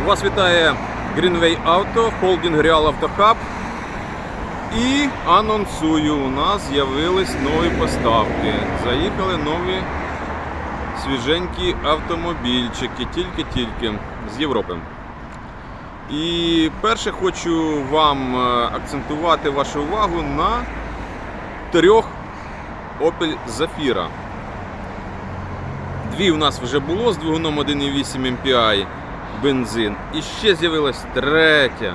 Вас вітає Greenway Auto, холдинг Real Auto Hub. І анонсую, у нас з'явились нові поставки. Заїхали нові свіженькі автомобільчики, тільки-тільки з Європи. І перше хочу вам е, акцентувати вашу увагу на трьох Opel Zafira. Дві у нас вже було з двигуном 1,8 MPI бензин. І ще з'явилась третя.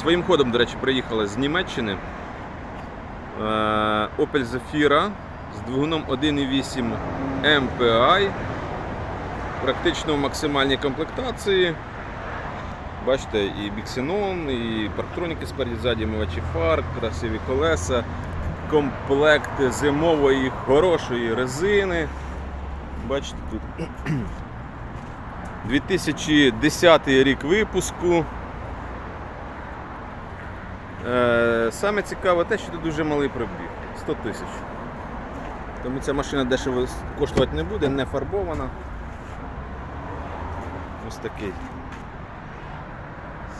Своїм ходом, до речі, приїхала з Німеччини. Е, Opel Zafira з двигуном 1,8 MPI. Практично в максимальній комплектації. Бачите, і біксенон, і парктроніки спереді ззаді, мивачі фар, красиві колеса, комплект зимової хорошої резини. Бачите тут 2010 рік випуску. Е, Саме цікаве те, що тут дуже малий пробіг 100 тисяч. Тому ця машина дешево коштувати не буде, не фарбована. Ось такий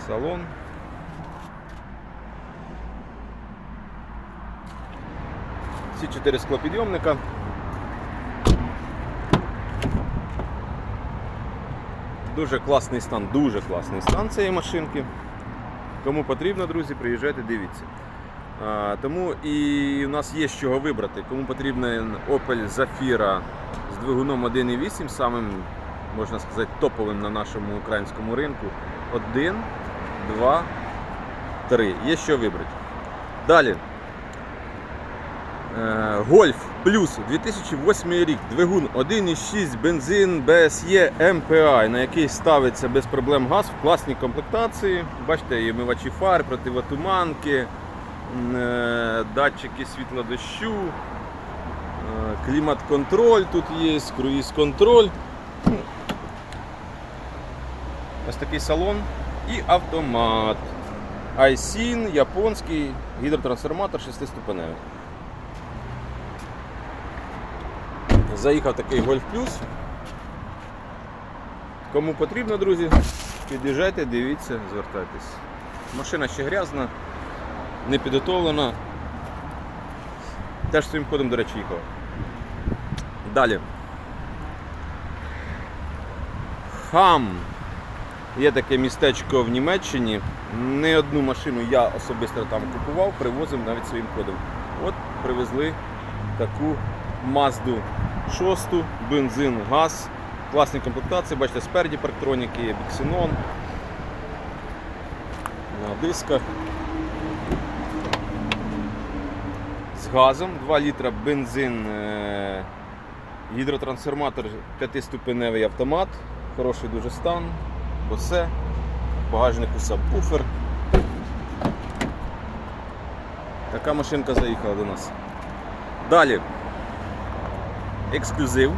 салон. Всі чотири склопідйомника. Дуже класний стан, дуже класний стан цієї машинки. Кому потрібно, друзі, приїжджайте, дивіться. А, тому і у нас є з чого вибрати. Кому потрібен Opel Zafira з двигуном 1.8, самим, можна сказати, топовим на нашому українському ринку. 1, 2, 3. Є що вибрати. Далі. Е, Гольф плюс 2008 рік, двигун 1,6 бензин BSE MPI, на який ставиться без проблем газ в класній комплектації. Бачите, є мивачі фар, противотуманки, е, датчики світла дощу, е, клімат-контроль тут є, круїз-контроль. Ось такий салон і автомат. Айсін, японський гідротрансформатор 6-ступеневий. Заїхав такий Golf Plus. Кому потрібно, друзі, під'їжджайте, дивіться, звертайтесь. Машина ще грязна, не підготовлена. Теж своїм ходом, до речі, їхав. Далі. Хам. Є таке містечко в Німеччині. Не одну машину я особисто там купував, привозив навіть своїм ходом. От привезли таку Мазду 6, бензин, газ, класні комплектації, бачите, спереді парктроніки, є біксенон на дисках. З газом 2 літра бензин, е, гідротрансформатор 5-ступеневий автомат, хороший дуже стан, босе, в багажнику сабвуфер. Така машинка заїхала до нас. Далі ексклюзив.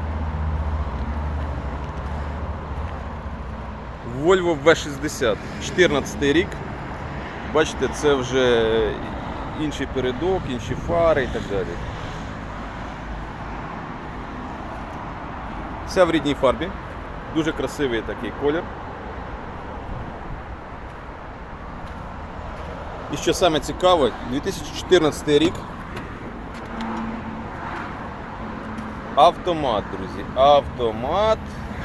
Volvo V60, 14 рік. Бачите, це вже інший передок, інші фари і так далі. Все в рідній фарбі. Дуже красивий такий колір. І що саме цікаве, 2014 рік. Автомат, друзі. Автомат.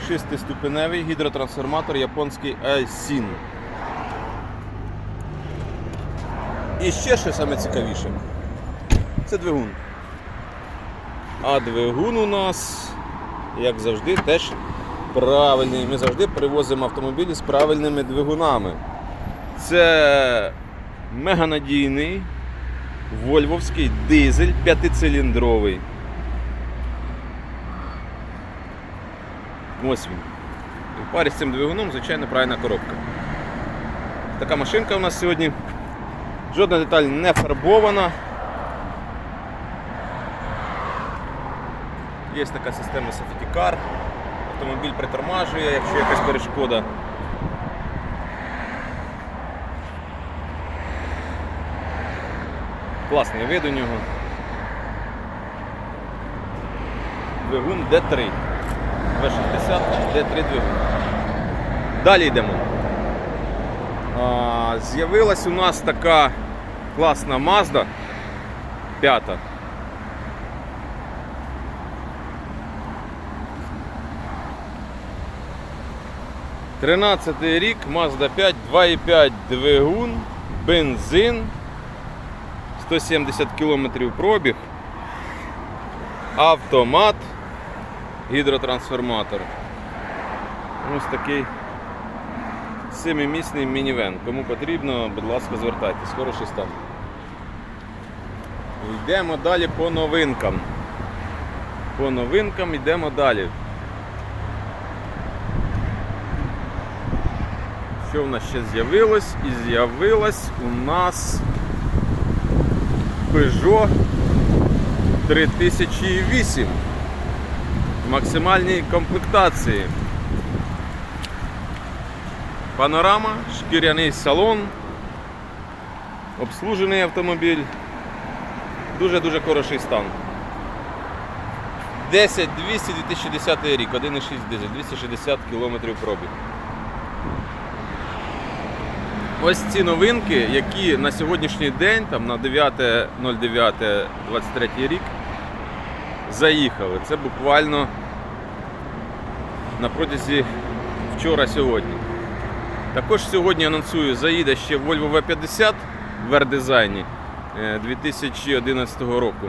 Шестиступеневий гідротрансформатор японський Aisin. І ще що саме цікавіше. Це двигун. А двигун у нас, як завжди, теж правильний. Ми завжди привозимо автомобілі з правильними двигунами. Це меганадійний вольвовський дизель п'ятициліндровий. Ось він. В парі з цим двигуном, звичайно, правильна коробка. Така машинка у нас сьогодні. Жодна деталь не фарбована. Є така система Safety Car. Автомобіль притормажує, якщо якась перешкода. Класний вид у нього. Двигун D3. V60 D3 двигун. Далі йдемо. З'явилась у нас така класна Mazda п'ята. Тринадцятий рік, Mazda 5, 2,5 двигун, бензин, 170 км пробіг, автомат, гідротрансформатор. Ось такий семимісний мінівен. Кому потрібно, будь ласка, звертайтесь. Хороший стан. Йдемо далі по новинкам. По новинкам йдемо далі. Що в нас ще з'явилось? І з'явилось у нас Peugeot 3008 в максимальній комплектації. Панорама, шкіряний салон, обслужений автомобіль. Дуже-дуже хороший стан. 10 200 2010 рік, 1,6 дизель, 260 км пробіг. Ось ці новинки, які на сьогоднішній день, там на 9.09.23 рік, заїхали. Це буквально на протязі вчора-сьогодні. Також сьогодні анонсую, заїде ще Volvo V50 в R-дизайні е, 2011 року.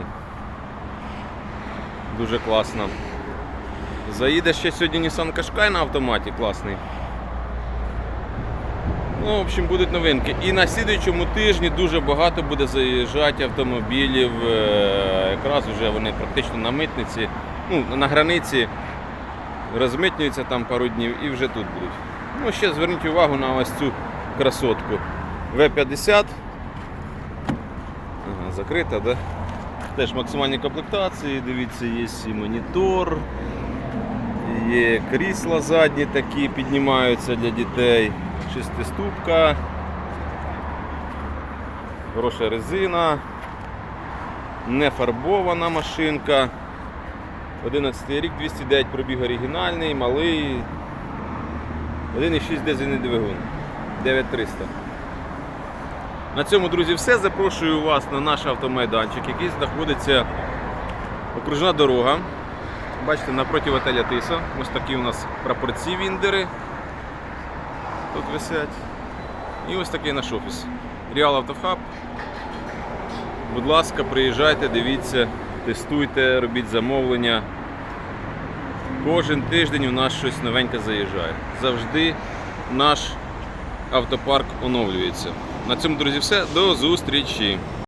Дуже класно. Заїде ще сьогодні Nissan Qashqai на автоматі класний. Ну, в общем, будуть новинки. І на слідуючому тижні дуже багато буде заїжджати автомобілів. е, Якраз вже вони практично на митниці, ну, на границі розмитнюються там пару днів і вже тут будуть. Ну, ще зверніть увагу на ось цю красотку. В50. Ага, закрита, да? Теж максимальні комплектації, дивіться, є і монітор, є крісла задні такі, піднімаються для дітей, шестиступка, хороша резина, не фарбована машинка. 11 рік, 209 пробіг оригінальний, малий. 1,6 дизельний двигун. 9300. На цьому, друзі, все. Запрошую вас на наш автомайданчик, який знаходиться окружна дорога. Бачите, напроти отеля Тиса. Ось такі у нас прапорці віндери. Тут висять. І ось такий наш офіс. Реал Автохаб. Будь ласка, приїжджайте, дивіться, тестуйте, робіть замовлення. Кожен тиждень у нас щось новеньке заїжджає. Завжди наш автопарк оновлюється. На цьому, друзі, все. До зустрічі!